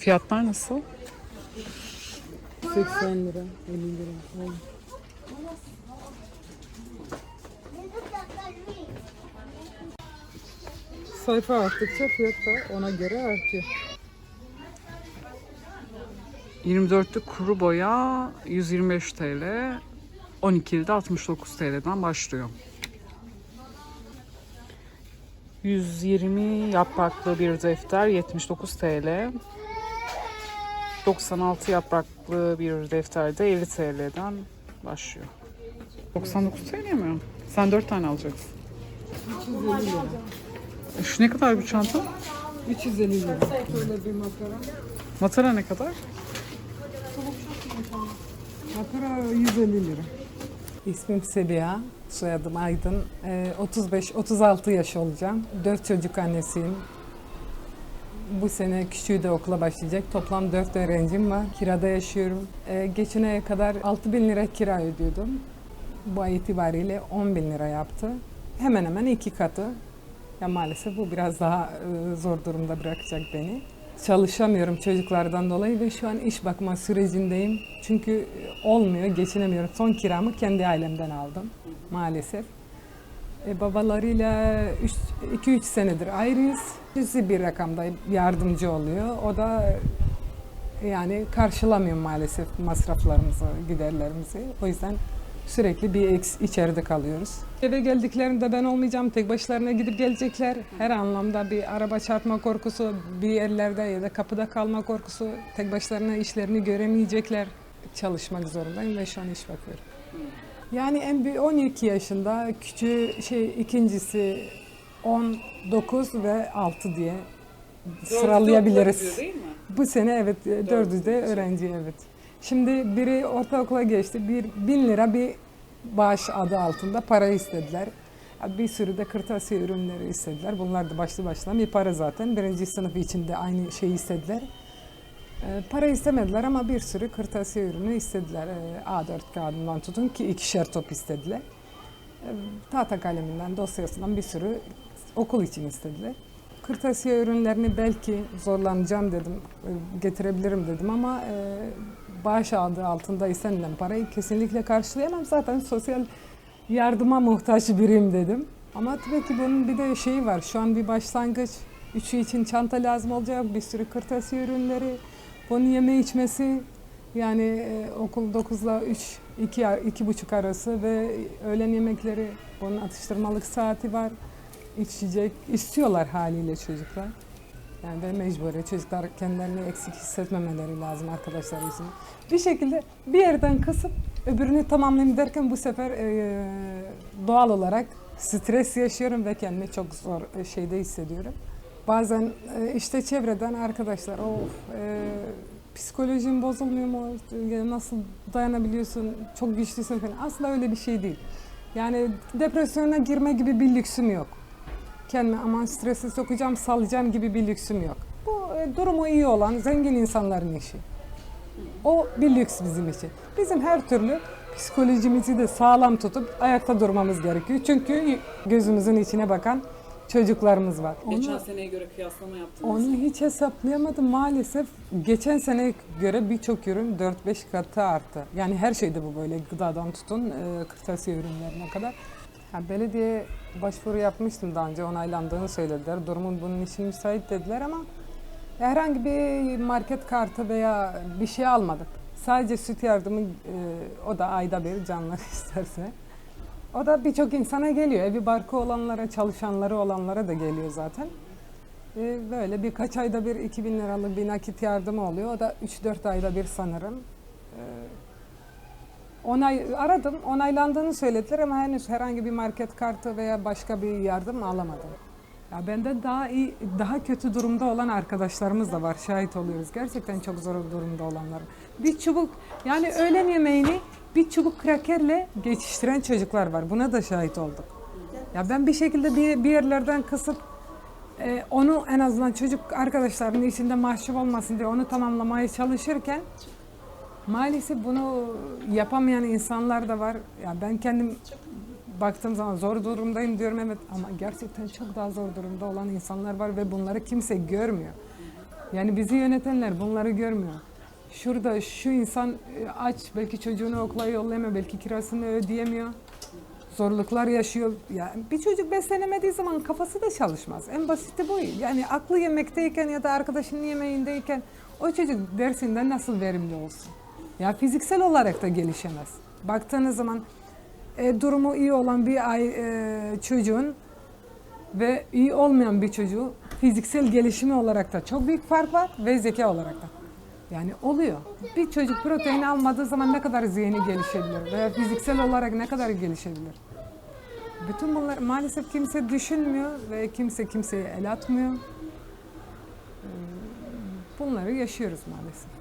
Fiyatlar nasıl? 80 lira, 50 lira. Sayfa arttıkça fiyat da ona göre artıyor. 24'lük kuru boya 125 TL. 12'li de 69 TL'den başlıyor. 120 yapraklı bir defter 79 TL. 96 yapraklı bir defter de 50 TL'den başlıyor. 99 TL mi? Sen 4 tane alacaksın. 350 lira. E Şu ne kadar bu çanta? 350 lira. Böyle bir makara. Matara ne kadar? Makara 150 lira. İsmim Sebiha, soyadım Aydın. Ee, 35-36 yaş olacağım. 4 çocuk annesiyim. Bu sene küçüğü de okula başlayacak. Toplam 4 öğrencim var. Kirada yaşıyorum. Ee, geçen aya kadar 6 bin lira kira ödüyordum. Bu ay itibariyle 10 bin lira yaptı. Hemen hemen iki katı. Ya maalesef bu biraz daha e, zor durumda bırakacak beni. Çalışamıyorum çocuklardan dolayı ve şu an iş bakma sürecindeyim. Çünkü e, olmuyor, geçinemiyorum. Son kiramı kendi ailemden aldım maalesef. E, babalarıyla 2-3 senedir ayrıyız. Cüzi bir rakamda yardımcı oluyor. O da e, yani karşılamıyor maalesef masraflarımızı, giderlerimizi. O yüzden sürekli bir eks, içeride kalıyoruz. Eve geldiklerinde ben olmayacağım, tek başlarına gidip gelecekler. Her anlamda bir araba çarpma korkusu, bir yerlerde ya da kapıda kalma korkusu, tek başlarına işlerini göremeyecekler. Çalışmak zorundayım ve şu an iş bakıyorum. Yani en büyük 12 yaşında, küçüğü şey ikincisi 19 ve 6 diye sıralayabiliriz. Bu sene evet dördü de öğrenci evet. Şimdi biri ortaokula geçti. Bir bin lira bir bağış adı altında para istediler. Bir sürü de kırtasiye ürünleri istediler. Bunlar da başlı başına bir para zaten. Birinci sınıf içinde aynı şeyi istediler. Ee, para istemediler ama bir sürü kırtasiye ürünü istediler. Ee, A4 kağıdından tutun ki ikişer top istediler. Ee, tahta kaleminden, dosyasından bir sürü okul için istediler. Kırtasiye ürünlerini belki zorlanacağım dedim, e, getirebilirim dedim ama e, bağış adı altında istenilen parayı kesinlikle karşılayamam. Zaten sosyal yardıma muhtaç biriyim dedim. Ama tabii ki bunun bir de şeyi var. Şu an bir başlangıç. Üçü için çanta lazım olacak. Bir sürü kırtasiye ürünleri. Bunun yeme içmesi. Yani e, okul 9 ile 3, 2, 2 buçuk arası ve öğlen yemekleri. Bunun atıştırmalık saati var. İçecek istiyorlar haliyle çocuklar. Yani ve mecburi çocuklar kendilerini eksik hissetmemeleri lazım arkadaşlar için. Bir şekilde bir yerden kısıp öbürünü tamamlayayım derken bu sefer e, doğal olarak stres yaşıyorum ve kendimi çok zor e, şeyde hissediyorum. Bazen e, işte çevreden arkadaşlar of e, psikolojin bozulmuyor mu? E, Nasıl dayanabiliyorsun? Çok güçlüsün falan. Asla öyle bir şey değil. Yani depresyona girme gibi bir lüksüm yok kendimi aman strese sokacağım, salacağım gibi bir lüksüm yok. Bu e, durumu iyi olan zengin insanların işi. O bir lüks bizim için. Bizim her türlü psikolojimizi de sağlam tutup ayakta durmamız gerekiyor. Çünkü gözümüzün içine bakan çocuklarımız var. Geçen Onu, seneye göre kıyaslama yaptınız. onu hiç hesaplayamadım maalesef. Geçen seneye göre birçok ürün 4-5 katı arttı. Yani her şeyde bu böyle gıdadan tutun e, kırtasiye ürünlerine kadar. Ha, belediye başvuru yapmıştım daha önce onaylandığını söylediler. Durumun bunun için müsait dediler ama herhangi bir market kartı veya bir şey almadık. Sadece süt yardımı e, o da ayda bir canları isterse. O da birçok insana geliyor. Evi barkı olanlara, çalışanları olanlara da geliyor zaten. E, böyle birkaç ayda bir 2000 liralık bir nakit yardımı oluyor. O da 3-4 ayda bir sanırım. E, Onay aradım, onaylandığını söylediler ama henüz herhangi bir market kartı veya başka bir yardım alamadım. Ya benden daha iyi, daha kötü durumda olan arkadaşlarımız da var. Şahit oluyoruz. Gerçekten çok zor durumda olanlar. Bir çubuk, yani öğlen yemeğini bir çubuk krakerle geçiştiren çocuklar var. Buna da şahit olduk. Ya ben bir şekilde bir, bir yerlerden kısıp e, onu en azından çocuk arkadaşlarının içinde mahcup olmasın diye onu tamamlamaya çalışırken Maalesef bunu yapamayan insanlar da var. Ya ben kendim baktığım zaman zor durumdayım diyorum evet ama gerçekten çok daha zor durumda olan insanlar var ve bunları kimse görmüyor. Yani bizi yönetenler bunları görmüyor. Şurada şu insan e, aç, belki çocuğunu okula yollayamıyor, belki kirasını ödeyemiyor. Zorluklar yaşıyor. Yani bir çocuk beslenemediği zaman kafası da çalışmaz. En basiti bu. Yani aklı yemekteyken ya da arkadaşının yemeğindeyken o çocuk dersinden nasıl verimli olsun? Ya fiziksel olarak da gelişemez. Baktığınız zaman e, durumu iyi olan bir ay, e, çocuğun ve iyi olmayan bir çocuğu fiziksel gelişimi olarak da çok büyük fark var ve zeka olarak da. Yani oluyor. Bir çocuk protein almadığı zaman ne kadar zihni gelişebilir veya fiziksel olarak ne kadar gelişebilir? Bütün bunlar maalesef kimse düşünmüyor ve kimse kimseye el atmıyor. Bunları yaşıyoruz maalesef.